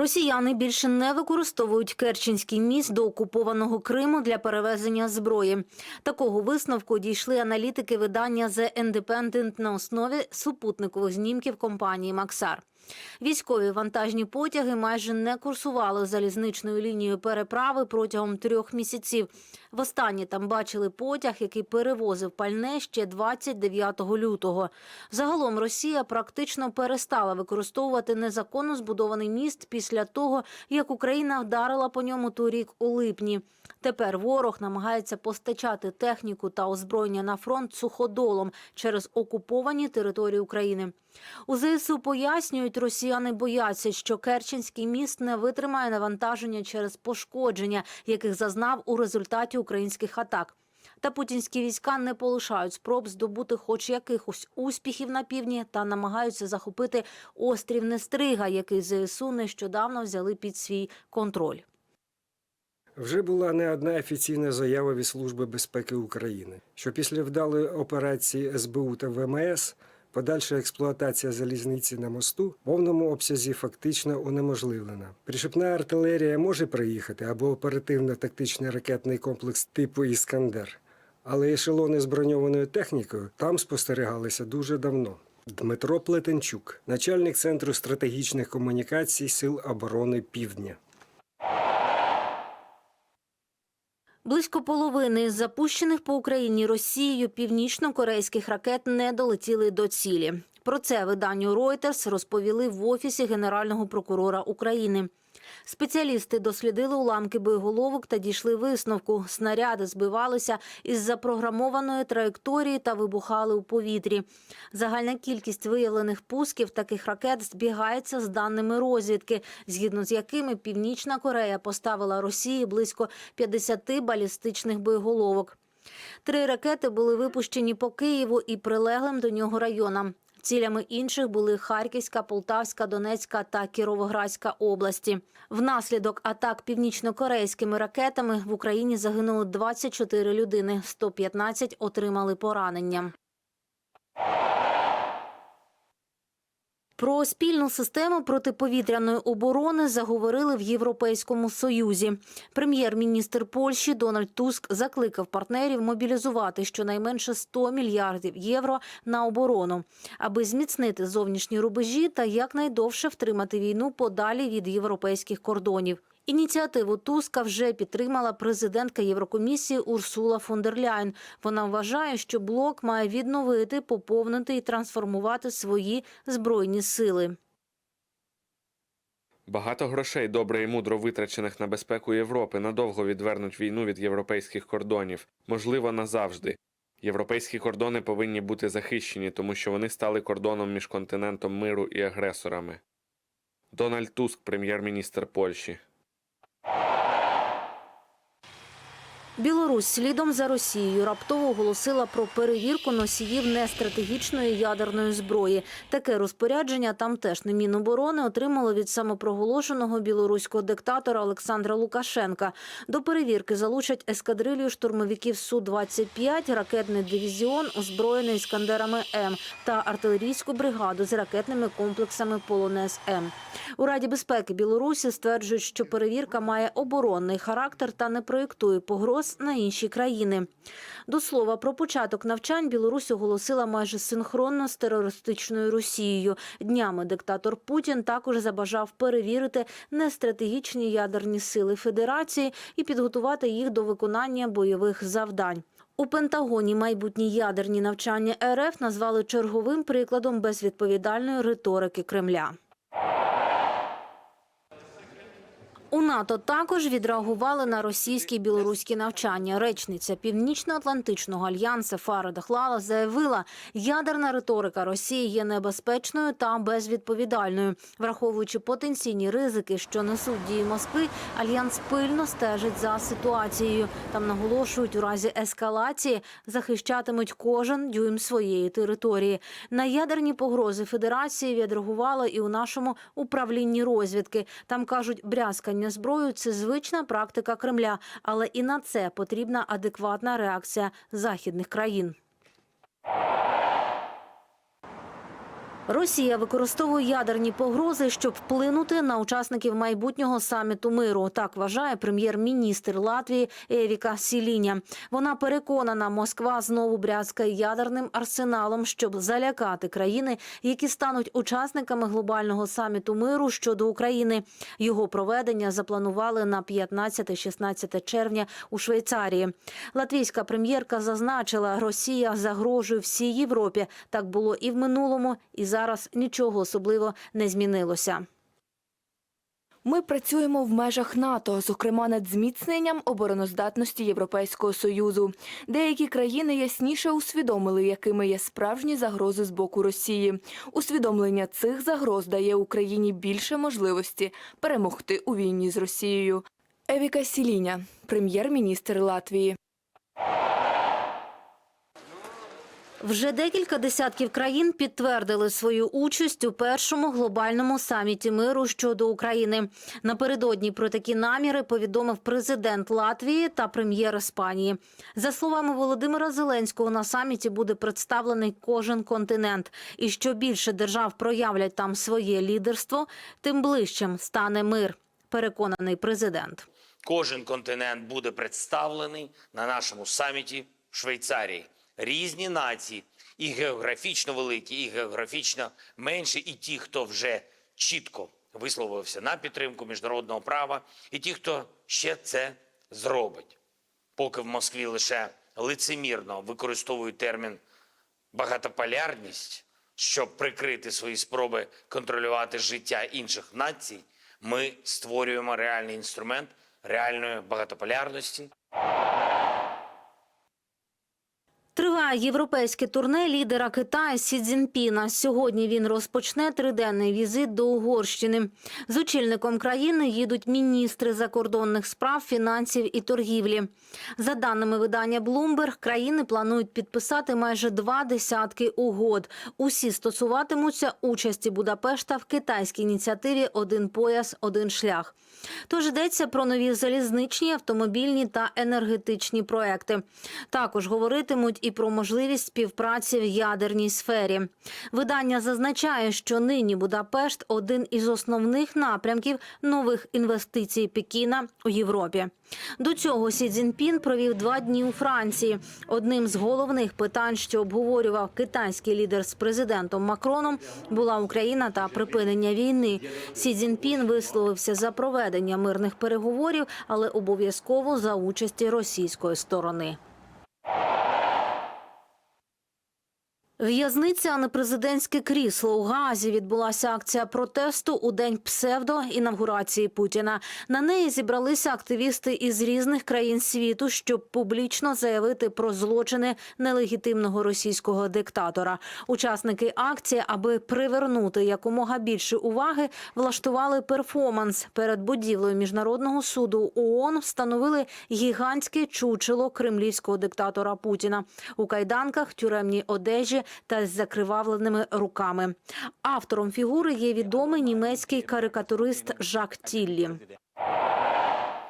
Росіяни більше не використовують Керченський міст до окупованого Криму для перевезення зброї. Такого висновку дійшли аналітики видання The Independent на основі супутникових знімків компанії Максар. Військові вантажні потяги майже не курсували залізничною лінією переправи протягом трьох місяців. Востаннє там бачили потяг, який перевозив пальне ще 29 лютого. Загалом Росія практично перестала використовувати незаконно збудований міст після того, як Україна вдарила по ньому торік у липні. Тепер ворог намагається постачати техніку та озброєння на фронт суходолом через окуповані території України. У ЗСУ пояснюють, росіяни бояться, що Керченський міст не витримає навантаження через пошкодження, яких зазнав у результаті українських атак. Та путінські війська не полишають спроб здобути хоч якихось успіхів на півдні та намагаються захопити острів Нестрига, який ЗСУ нещодавно взяли під свій контроль. Вже була не одна офіційна заява від Служби безпеки України, що після вдалої операції СБУ та ВМС подальша експлуатація залізниці на мосту в повному обсязі фактично унеможливлена. Пришипна артилерія може приїхати або оперативно-тактичний ракетний комплекс типу Іскандер, але ешелони з броньованою технікою там спостерігалися дуже давно. Дмитро Плетенчук, начальник центру стратегічних комунікацій Сил оборони Півдня. Близько половини з запущених по Україні Росією північно-корейських ракет не долетіли до цілі. Про це виданню Reuters розповіли в офісі Генерального прокурора України. Спеціалісти дослідили уламки боєголовок та дійшли висновку. Снаряди збивалися із запрограмованої траєкторії та вибухали у повітрі. Загальна кількість виявлених пусків таких ракет збігається з даними розвідки, згідно з якими Північна Корея поставила Росії близько 50 балістичних боєголовок. Три ракети були випущені по Києву і прилеглим до нього районам. Цілями інших були Харківська, Полтавська, Донецька та Кіровоградська області. Внаслідок атак північнокорейськими ракетами в Україні загинуло 24 людини, 115 отримали поранення. Про спільну систему протиповітряної оборони заговорили в Європейському Союзі. Прем'єр-міністр Польщі Дональд Туск закликав партнерів мобілізувати щонайменше 100 мільярдів євро на оборону, аби зміцнити зовнішні рубежі та якнайдовше втримати війну подалі від європейських кордонів. Ініціативу Туска вже підтримала президентка Єврокомісії Урсула фон дер Ляйн. Вона вважає, що блок має відновити, поповнити і трансформувати свої збройні сили. Багато грошей добре і мудро витрачених на безпеку Європи надовго відвернуть війну від європейських кордонів, можливо, назавжди. Європейські кордони повинні бути захищені, тому що вони стали кордоном між континентом миру і агресорами. Дональд Туск, прем'єр-міністр Польщі. Білорусь слідом за Росією раптово оголосила про перевірку носіїв нестратегічної ядерної зброї. Таке розпорядження там теж не Міноборони отримало від самопроголошеного білоруського диктатора Олександра Лукашенка. До перевірки залучать ескадрилью штурмовиків Су-25, ракетний дивізіон, озброєний іскандерами М та артилерійську бригаду з ракетними комплексами Полонез М. У Раді безпеки Білорусі стверджують, що перевірка має оборонний характер та не проєктує погроз на інші країни. До слова, про початок навчань Білорусь оголосила майже синхронно з терористичною Росією. Днями диктатор Путін також забажав перевірити нестратегічні ядерні сили Федерації і підготувати їх до виконання бойових завдань. У Пентагоні майбутні ядерні навчання РФ назвали черговим прикладом безвідповідальної риторики Кремля. У НАТО також відреагували на російські і білоруські навчання. Речниця Північно-Атлантичного альянсу Фара Дахлала заявила, ядерна риторика Росії є небезпечною та безвідповідальною. Враховуючи потенційні ризики, що несуть дії Москви, альянс пильно стежить за ситуацією. Там наголошують, у разі ескалації захищатимуть кожен дюйм своєї території. На ядерні погрози Федерації відреагували і у нашому управлінні розвідки. Там кажуть, брязкання зброю це звична практика Кремля, але і на це потрібна адекватна реакція західних країн. Росія використовує ядерні погрози, щоб вплинути на учасників майбутнього саміту миру. Так вважає прем'єр-міністр Латвії Евіка Сіліня. Вона переконана, Москва знову брязкає ядерним арсеналом, щоб залякати країни, які стануть учасниками глобального саміту миру щодо України. Його проведення запланували на 15-16 червня у Швейцарії. Латвійська прем'єрка зазначила, Росія загрожує всій Європі. Так було і в минулому, і зараз нічого особливо не змінилося. Ми працюємо в межах НАТО, зокрема над зміцненням обороноздатності Європейського союзу. Деякі країни ясніше усвідомили, якими є справжні загрози з боку Росії. Усвідомлення цих загроз дає Україні більше можливості перемогти у війні з Росією. Евіка Сіліня, прем'єр-міністр Латвії. Вже декілька десятків країн підтвердили свою участь у першому глобальному саміті миру щодо України. Напередодні про такі наміри повідомив президент Латвії та прем'єр Іспанії. За словами Володимира Зеленського, на саміті буде представлений кожен континент. І що більше держав проявлять там своє лідерство, тим ближчим стане мир. Переконаний президент. Кожен континент буде представлений на нашому саміті в Швейцарії. Різні нації, і географічно великі, і географічно менші, і ті, хто вже чітко висловився на підтримку міжнародного права, і ті, хто ще це зробить. Поки в Москві лише лицемірно використовують термін багатополярність, щоб прикрити свої спроби контролювати життя інших націй, ми створюємо реальний інструмент реальної багатополярності. Триває європейське турне лідера Китаю Сі Цзіньпіна. Сьогодні він розпочне триденний візит до Угорщини. З очільником країни їдуть міністри закордонних справ, фінансів і торгівлі. За даними видання Bloomberg, країни планують підписати майже два десятки угод. Усі стосуватимуться участі Будапешта в китайській ініціативі Один пояс, один шлях. Тож йдеться про нові залізничні, автомобільні та енергетичні проекти. Також говоритимуть і про можливість співпраці в ядерній сфері. Видання зазначає, що нині Будапешт один із основних напрямків нових інвестицій Пекіна у Європі. До цього Сі Цзіньпін провів два дні у Франції. Одним з головних питань, що обговорював китайський лідер з президентом Макроном, була Україна та припинення війни. Сі Цзіньпін висловився за проведення мирних переговорів, але обов'язково за участі російської сторони. В'язниця, а не президентське крісло у Газі відбулася акція протесту у день псевдоінавгурації Путіна. На неї зібралися активісти із різних країн світу, щоб публічно заявити про злочини нелегітимного російського диктатора. Учасники акції, аби привернути якомога більше уваги, влаштували перформанс перед будівлею міжнародного суду ООН. Встановили гігантське чучело кремлівського диктатора Путіна у кайданках, тюремній одежі та з закривавленими руками. Автором фігури є відомий німецький карикатурист Жак Тіллі.